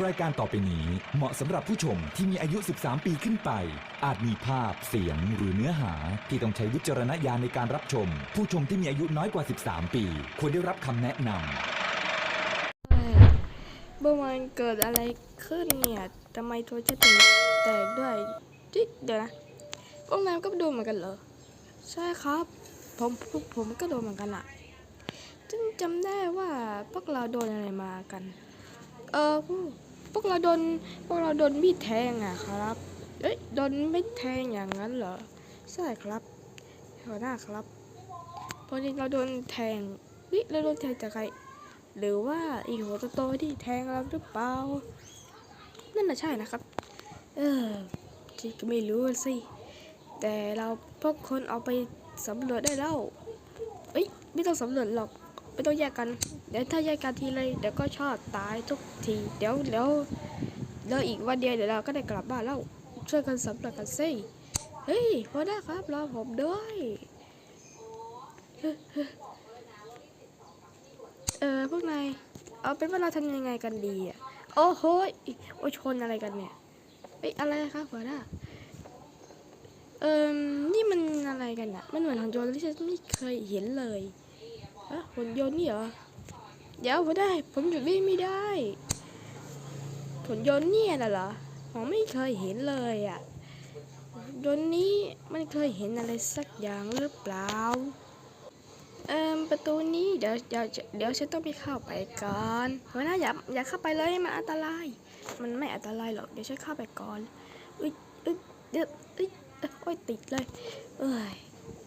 รายการต่อไปนี้เหมาะสำหรับผู้ชมที่มีอายุ 13 ปีขึ้นไป อาจมีภาพ เสียงหรือเนื้อหาที่ต้องใช้วิจารณญาณในการรับชม ผู้ชมที่มีอายุน้อยกว่า 13 ปี ควรได้รับคำแนะนำเมื่อวานเกิดอะไรขึ้นเนี่ยทำไมตัวฉันถึงแตกด้วยจิ๊เดี๋ยวนะพวกนายก็โดนเหมือนกันเหรอ ใช่ครับ ผมผมก็โดนเหมือนกันอะฉันจำได้ว่าพวกเราโดนอะไรมากัน เออพวกพวกเราโดนพวกเราโดนมีดแทงอะครับ เอ้ยโดนมีดแทงอย่างนั้นเหรอใช่ครับหัวหน้าครับพอดีเราโดนแทงวิเราโดนแทงจากใครหรือว่าอีหัวโตๆที่แทงเราหรือเปล่านั่นน่ะใช่นะครับ เออที่ก็ไม่รู้สิ แต่เราพวกคนเอาไปสำรวจได้แล้ว เอ้ย ไม่ต้องสำรวจหรอก ไม่ต้องแยกกัน เดี๋ยวถ้าแยกกันทีเลยเดี๋ยวก็ชอบตายทุกที เดี๋ยวเดี๋ยวเดี๋ยวอีกวันเดียวเดี๋ยวเราก็ได้กลับบ้านแล้วช่วยกันสำรวจกันสิเฮ้ยพอได้ครับรอผมด้วยเออพวกนายเอาเป็นว่าเราทำยังไงกันดีอะโอ้โหโอ้ชนอะไรกันเนี่ยเอ้ยอะไรครับหัวหน้าเอ่มนี่มันอะไรกันอะ มันเหมือนหุ่นยนต์ที่ฉันไม่เคยเห็นเลย ฮะหุ่นยนต์นี่เหรอเดี๋ยวหัวหน้ผมหยุดวิ่งไม่ได้หุ่นยนต์เนี่ยน่ะเหรอผมไม่เคยเห็นเลยอะหุ่นยนต์นี้มันเคยเห็นอะไรสักอย่างหรือเปล่าเอ่มประตูนี้เดี๋ยวเดี๋ยวเดี๋ยวฉันต้องไปเข้าไปก่อนหัวหน้าอย่าอย่าเข้าไปเลยมันอันตราย มันไม่อันตรายหรอกเดี๋ยวฉันเข้าไปก่อนอุ้ยอุ้ยเดี๋ยวอุ้ยเอ้ยโอ้ยติดเลย เอ้ย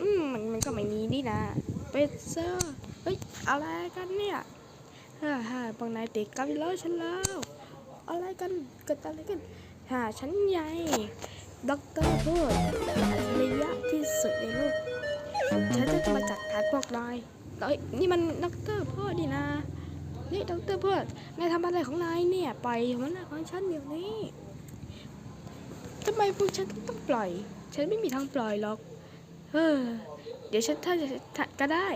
อืมมันมันก็ไม่มีนี่นะเป็ดเซอร์ เฮ้ยอะไรกันเนี่ยฮ่าฮ่าบางนายติดกับแล้วฉันแล้วอะไรกันเกิดอะไรกันฮ่าฉันใหญ่ด็อกเตอร์พูดระยะที่สุดในโลกฉันจะมาจัดการพวกนายเอ้ยนี่มันด็อกเตอร์พ่อดีนะนี่ด็อกเตอร์พ่อนายทำอะไรของนายเนี่ยปล่อยหัวหน้าของฉันเดี๋ยวนี้ทำไมพวกฉันต้องปล่อย ฉันไม่มีทางปล่อยหรอก เออ เดี๋ยวฉันถ้าจะก็ได้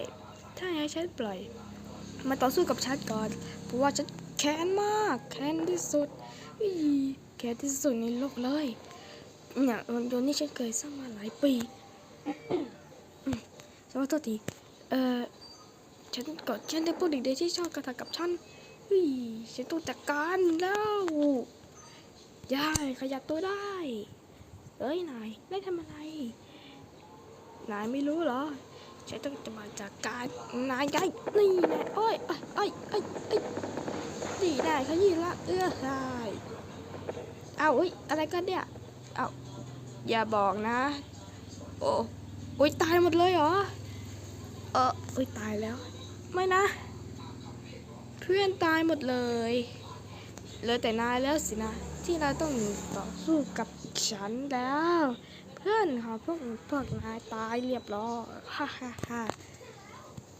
ถ้าให้ฉันปล่อย มาต่อสู้กับฉันก่อน เพราะว่าฉันแค้นมาก แค้นที่สุดอีแค้นที่สุดในโลกเลย เนี่ยรถยนต์นี่ฉันเคยสร้างมาหลายปีฉันขอโทษทีเอ่อ ฉันกดฉันได้พวกเด็กๆที่ชอบกระทำกับฉันเฮ้ยฉันต้องจัดการแล้วยายขยับตัวได้ เอ้ยนายได้ทำอะไร นายไม่รู้เหรอ ฉันต้องจะมาจัดการนายยายนี่แน่โอ้ยเอ้ยเอ้ยเอ้ยเอ้ยนี่ได้ขยี้ละเอื้อหายเอาเอ้ยอะไรกันเนี่ยเอาอย่าบอกนะ โอ้โอ้ยตายหมดเลยเหรอเออโอ้ยตายแล้ว ไม่นะ เพื่อนตายหมดเลยเหลือแต่นายแล้วสินะ ที่เราต้องต่อสู้กับฉันแล้ว พื่อนของพวกพวกนายตายเรียบร้อยฮ่าฮ่าฮ่า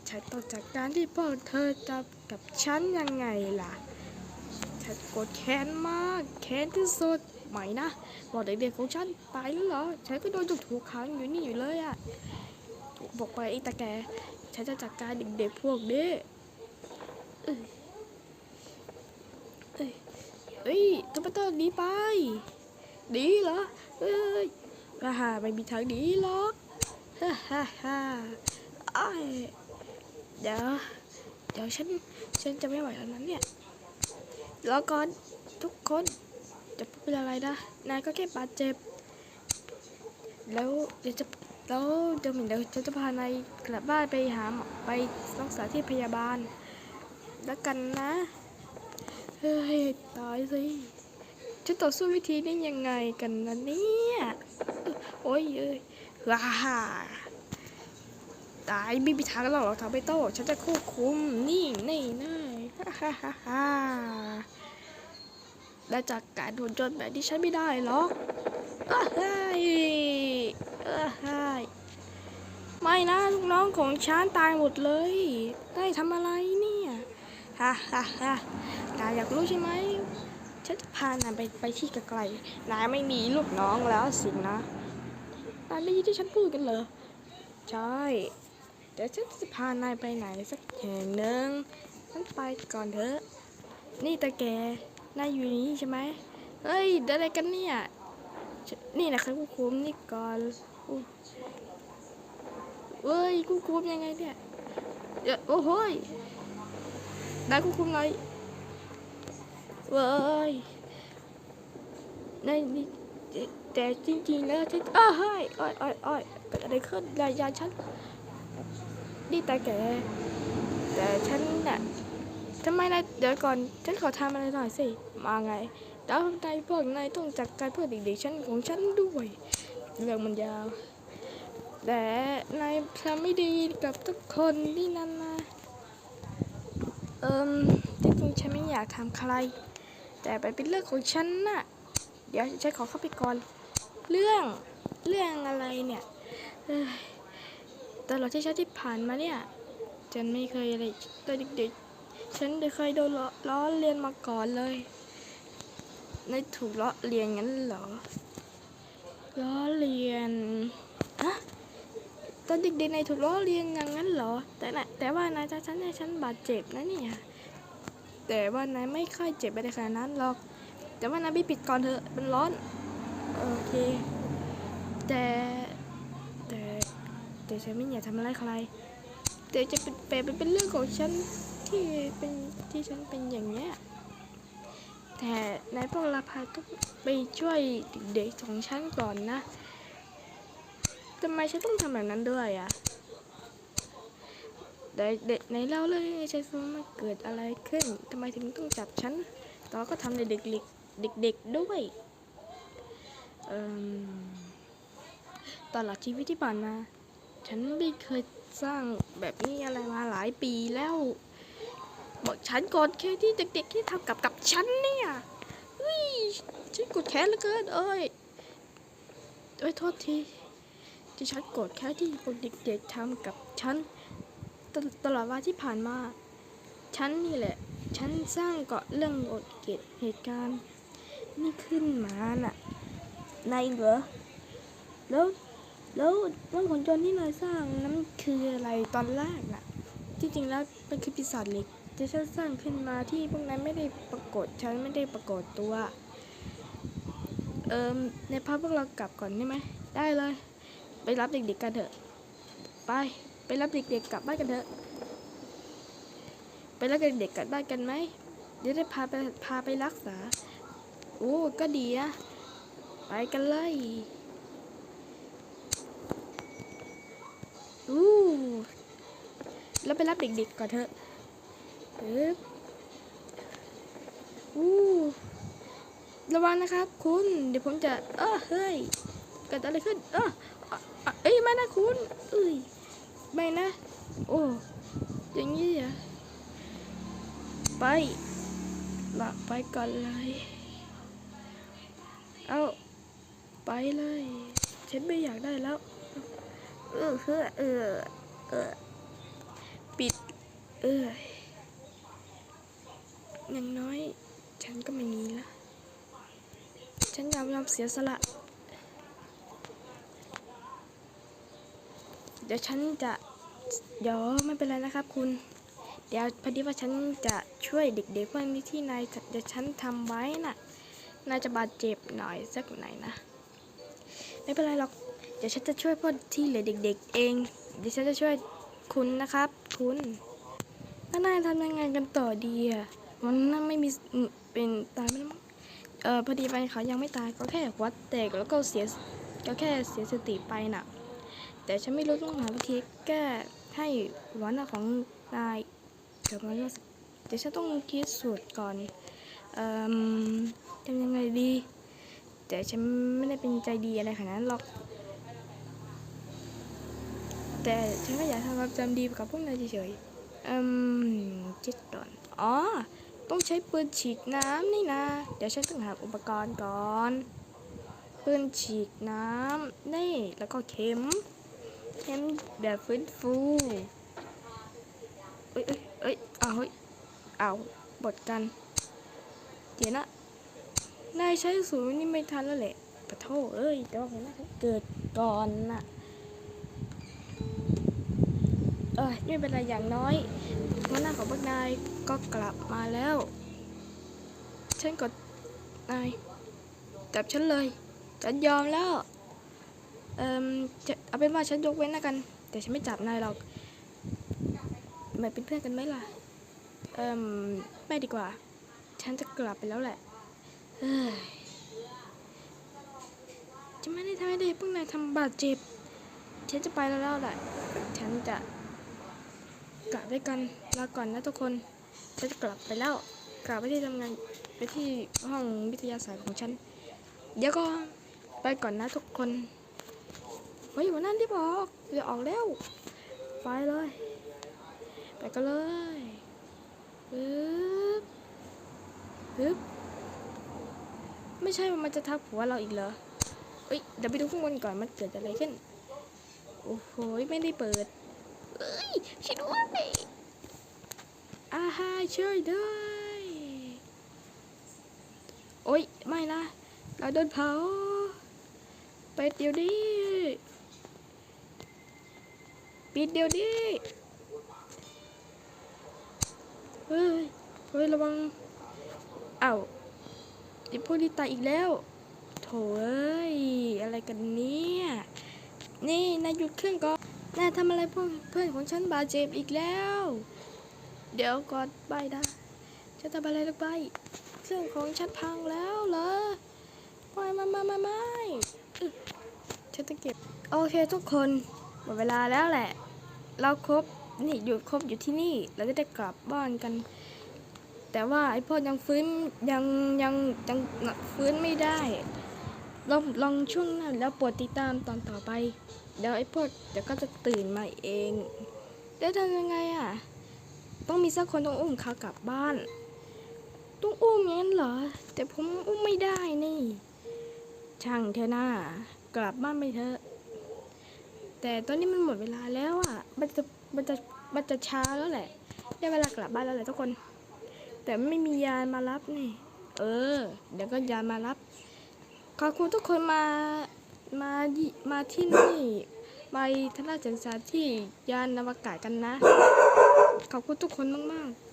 ฉันต้องจัดการที่พวกเธอจะกับฉันยังไงล่ะ ฉันโกรธแค้นมากแค้นที่สุดไหมนะบอกเด็กๆของฉันตายแล้วเหรอ ฉันก็โดนจุกถูกขังอยู่นี่อยู่เลยอะบอกไปไอ้ตาแก ฉันจะจัดการเด็กๆพวกนี้เอ้ยเอ้ยเอ้ยทำไมต้องหนีไปดีเหรอเอ้ย ฮ่าฮ่าไม่มีทางหนีหรอกฮ่าฮ่าฮ่าอ้ายเดี๋ยวเดี๋ยวฉันฉันจะไม่ไหวแล้วนั้นเนี่ยรอก่อนทุกคนจะเป็นอะไรนะนายก็แค่บาดเจ็บ แล้วเดี๋ยวจะแล้วเดี๋ยวเหมือนเดี๋ยวฉันจะพานายกลับบ้านไปหาหมอไปรักษาที่พยาบาล แล้วกันนะเฮ้ยตายสิจะต่อสู้วิธีนี้ยังไงกันนะเนี่ย โอ้ยเอ้ยว้าฮ่าตายไม่มีทางหรอกทำไม่โต้ฉันจะควบคุมนี่นี่นี่ฮ่าฮ่าฮ่าฮ่าและจากการโดนจนแบบที่ฉันไม่ได้หรอกอ้าเฮ้ยเออใช่ไม่นะลูกน้องของฉันตายหมดเลย ได้ทำอะไรเนี่ยฮ่าฮ่าฮ่านายอยากรู้ใช่ไหมฉันจะพานายไปไปที่ไกลๆนายไม่มีลูกน้องแล้วสินะายได้ยินที่ฉันพูดกันเหรอ ใช่เดี๋ยวฉันจะพานายไปไหนสักแห่งหนึ่งฉันไปก่อนเถอะ นี่ตาแก นายอยู่นี่ใช่ไหมเฮ้ยอะไรกันเนี่ย นี่นะครับผู้คุมนี่ก่อนอเฮ้ยผู้คุมยังไงเนี่ยโอ้โหยได้ผู้คุมหน่อยเว้ยนายนี่ แต่จริงๆแล้วฉันอ้าวเฮ้ยอ้อยอ้อยอ้อยเกิดอะไรขึ้นยายาฉันนี่ตาแกแต่ฉันน่ะทำไมนายเดี๋ยวก่อนฉันขอทำอะไรหน่อยสิ มาไงแล้วนายพวกนายต้องจัดการเพื่อเด็กๆฉันของฉันด้วยเรื่องมันยาว แต่นายทำไม่ดีกับทุกคนที่นั่นนะเอิมจริงๆฉันไม่อยากทำใคร แต่ไปเป็นเรื่องของฉันน่ะ เดี๋ยวฉันขอเข้าไปก่อน เรื่องเรื่องอะไรเนี่ยตลอดที่ฉันที่ผ่านมาเนี่ยฉันไม่เคยอะไรตอนเด็กๆ ฉันเคยโดนล้อเลียนมาก่อนเลยนถูกล้อเลียนงั้นเหรอล้อเลียนอะตอนเด็กๆนายถูกล้อเลียนอย่างนั้นเหรอ แต่นะแต่ว่านายจะฉันให้ฉันบาดเจ็บนะเนี่ย แต่ว่านายไม่ค่อยเจ็บไปในขนาดนั้นหรอก แต่ว่านายไม่ปิดก่อนเถอะมันร้อน โอเค แต่แต่แต่ฉันไม่อยากทำอะไรใครแต่จะเป็นแปลเป็นเป็นเรื่องของฉันที่เป็นที่ฉันเป็นอย่างเนี้ยแต่นายพวกเราพาต้องไปช่วยเด็กๆของฉันก่อนนะทำไมฉันต้องทำแบบนั้นด้วยอะเด็กในเล่าเรื่องให้ฉันฟังมันเกิดอะไรขึ้นทำไมถึงต้องจับฉันแตอก็ทำในเด็กๆเด็กๆด้วย เอ่มตลอดชีวิตที่ผ่านมา ฉันไม่เคยสร้างแบบนี้อะไรมาหลายปีแล้ว บอกฉันกดแค่ที่เด็กๆที่ทำกับกับฉันเนี่ยเฮ้ยฉันกดแค้นเหลือเกินเอ้ยเอ้ยโทษทีที่ฉันกดแค่ที่พวกเด็กๆทำกับฉันตลตลอดเวลาที่ผ่านมาฉันนี่แหละ ฉันสร้างเกาะเรื่องอดเกตเหตุการณ์นี่ขึ้นมาน่ะ นายเหรอ แล้ว แล้วแล้วผลจนที่นายสร้างนั้นคืออะไรตอนแรกน่ะ ที่จริงแล้วมันคือปีศาจเหล็กแต่ฉันสร้างขึ้นมาที่พวกนั้นไม่ได้ปรากฏฉันไม่ได้ปรากฏตัว เอิมในพาพวกเรากลับก่อนได้ไหม ได้เลย ไปรับเด็กๆกันเถอะ ไป ไปรับเด็กๆกลับบ้านกันเถอะ ไปรับเด็กๆกลับบ้านกันไหมเดี๋ยวได้พาไปพาไปรักษา โอ้ ก็ดีนะ ไปกันเลยอู้แล้วไปรับเด็กๆก่อนเถอะปึ๊บอู้ระวังนะครับ คุณ เดี๋ยวผมจะ เออเฮ้ยเกิดอะไรขึ้น เออเอ่อเอ่อเอ้ยไม่นะคุณเอ้ยไม่นะ โอ้อย่างนี้เหรอไปลากไปก่อนเลย เอา ไปเลย ฉันไม่อยากได้แล้ว เออเออเออเออปิด เอออย่างน้อย ฉันก็ไม่มีละ ฉันยอมยอมเสียสละ เดี๋ยวฉันจะ เดี๋ยวไม่เป็นไรนะครับคุณ เดี๋ยวพอดีว่าฉันจะช่วยเด็กๆพวกนี้ที่นายเดี๋ยวฉันทำไว้น่ะนายจะบาดเจ็บหน่อยสักหน่อยนะ ไม่เป็นไรหรอก เดี๋ยวฉันจะช่วยพวกที่เหลือเด็ก ๆ เอง เดี๋ยวฉันจะช่วยคุณนะครับ คุณแล้วนายทำยังไงกันต่อดีอะมันน่าไม่มีเป็นตายไปแล้วเออพอดีแฟนเขายังไม่ตายก็แค่วัดแตกแล้วก็เสียก็แค่เสียสติไปน่ะ แต่ฉันไม่รู้ต้องหาวิธีแก้ให้หันของนายเดี๋ยวมันเดี๋ยวฉันต้องคิดสูตรก่อนเอ่อทำยังไงดี แต่ฉันไม่ได้เป็นใจดีอะไรขนาดนั้นหรอก แต่ฉันก็อยากทำความจำดีกับพวกนายเฉยๆอืมจิตก่อนอ๋อ ต้องใช้ปืนฉีดน้ำนี่นะ เดี๋ยวฉันต้องหาอุปกรณ์ก่อน ปืนฉีดน้ำนี่ แล้วก็เข็ม เข็มแบบฟื้นฟูเอ้ยเอ้ยเอ้ยเอาเฮ้ยเอาบดกัน เดี๋ยวนะ นายใช้สูตรนี่ไม่ทันแล้วแหละปะโทเอ้ย แต่ว่าผมน่าจะเกิดก่อนน่ะ เออไม่เป็นไรอย่างน้อยหัวหน้าของพวกนายก็กลับมาแล้ว ฉันกดนายจับฉันเลย ฉันยอมแล้ว เอ่มจะเอาเป็นว่าฉันยกเว้นแล้วกัน แต่ฉันไม่จับนายหรอกไม่เป็นเพื่อนกันไหมล่ะ เอ่มไม่ดีกว่า ฉันจะกลับไปแล้วแหละ จะไม่ได้ทำให้เด็กพวกนายทำบาดเจ็บ ฉันจะไปแล้วแล้วแหละ ฉันจะกลับด้วยกันลาก่อนนะทุกคน ฉันจะกลับไปแล้ว กลับไปที่ทำงานไปที่ห้องวิทยาศาสตร์ของฉัน เดี๋ยวก็ไปก่อนนะทุกคนเฮ้ยวันนั้นที่บอกเดี๋ยวออกแล้ว ไปเลย ไปกันเลยปึ๊บปึ๊บ ไม่ใช่มันจะทับหัวเราอีกเหรอเอ้ยเดี๋ยวไปดูข้างบนก่อนมันเกิดอะไรขึ้น โอ้โหไม่ได้เปิดเอ้ยช่วยด้วยอาฮาช่วยด้วยโอ้ยไม่นะ เราโดนเผาไปเดี๋ยวนี้ปิดเดี๋ยวนี้เฮ้ยเฮ้ยระวังเอ้า ไอพวกนี้ตายอีกแล้ว โถเอ้ย อะไรกันเนี่ย นี่นายหยุดเครื่องก่อนนายทำอะไรพวกเพื่อนของฉันบาดเจ็บอีกแล้ว เดี๋ยวก่อนไปนะจะทำอะไรลงไปเครื่องของฉันพังแล้วเหรอไม่ไม่ไม่ไม่ไม่ฉันจะเก็บ โอเคทุกคนหมดเวลาแล้วแหละ เราครบนี่อยู่ครบอยู่ที่นี่ เราจะได้กลับบ้านกัน แต่ว่าไอ้พ่อยังฟื้นยังยังยังฟื้นไม่ได้ลองลองช่วงหนั้นแล้วโปรดติดตามตอนต่อไป เดี๋ยวไอ้พ่อเดี๋ยวก็จะตื่นมาเองแล้วทำยังไงอะ ต้องมีสักคนต้องอุ้มเขากลับบ้าน ต้องอุ้มงั้นเหรอ แต่ผมอุ้มไม่ได้นี่ ช่างเธอหน้ากลับบ้านไปเถอะ แต่ตอนนี้มันหมดเวลาแล้วอะ มันจะมันจะมันจะช้าแล้วแหละ ได้เวลากลับบ้านแล้วแหละทุกคน แต่ไม่มียานมารับนี่ เออ เดี๋ยวก็ยานมารับ ขอบคุณทุกคนมา มามาที่นี่มาทนาจันทราที่ยานอวกาศกันนะ ขอบคุณทุกคนมากๆ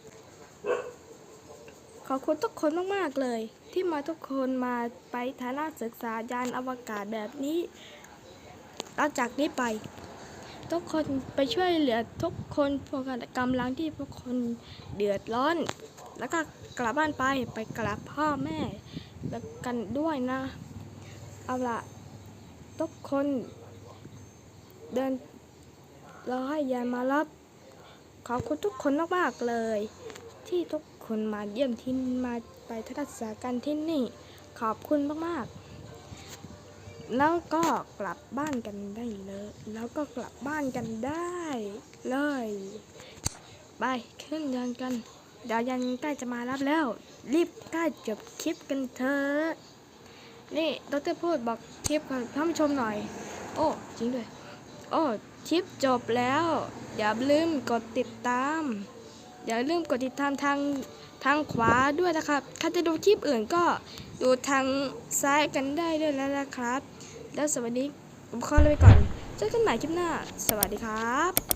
ขอบคุณทุกคนมากๆเลย ที่มาทุกคนมาไปฐานะศึกษายานอวกาศแบบนี้หลังจากนี้ไป ทุกคนไปช่วยเหลือทุกคนพวกกำลังที่พวกคนเดือดร้อน แล้วก็กลับบ้านไปไปกราบพ่อแม่แล้วกันด้วยนะ เอาละทุกคนเดินรอให้ยายมารับ ขอบคุณทุกคนมากๆเลย ที่ทุกคนมาเยี่ยมที่มาไปทัศนกันที่นี่ ขอบคุณมากๆ แล้วก็กลับบ้านกันได้เลย แล้วก็กลับบ้านกันได้เลย ไปขึ้นยานกัน ดี๋ยวยันใกล้จะมารับแล้ว รีบใกล้จบคลิปกันเถอะนี่ดรพูดบอกคลิปกับท่านผู้ชมหน่อย โอ้จริงด้วย โอ้คลิปจบแล้ว อย่าลืมกดติดตาม อย่าลืมกดติดตามทางทางขวาด้วยนะครับถ้าจะดูคลิปอื่นก็ดูทางซ้ายกันได้ด้วยแล้วนะครับ แล้วสวัสดีผมขอเลยไปก่อนเจอกันใหม่คลิปหน้า สวัสดีครับ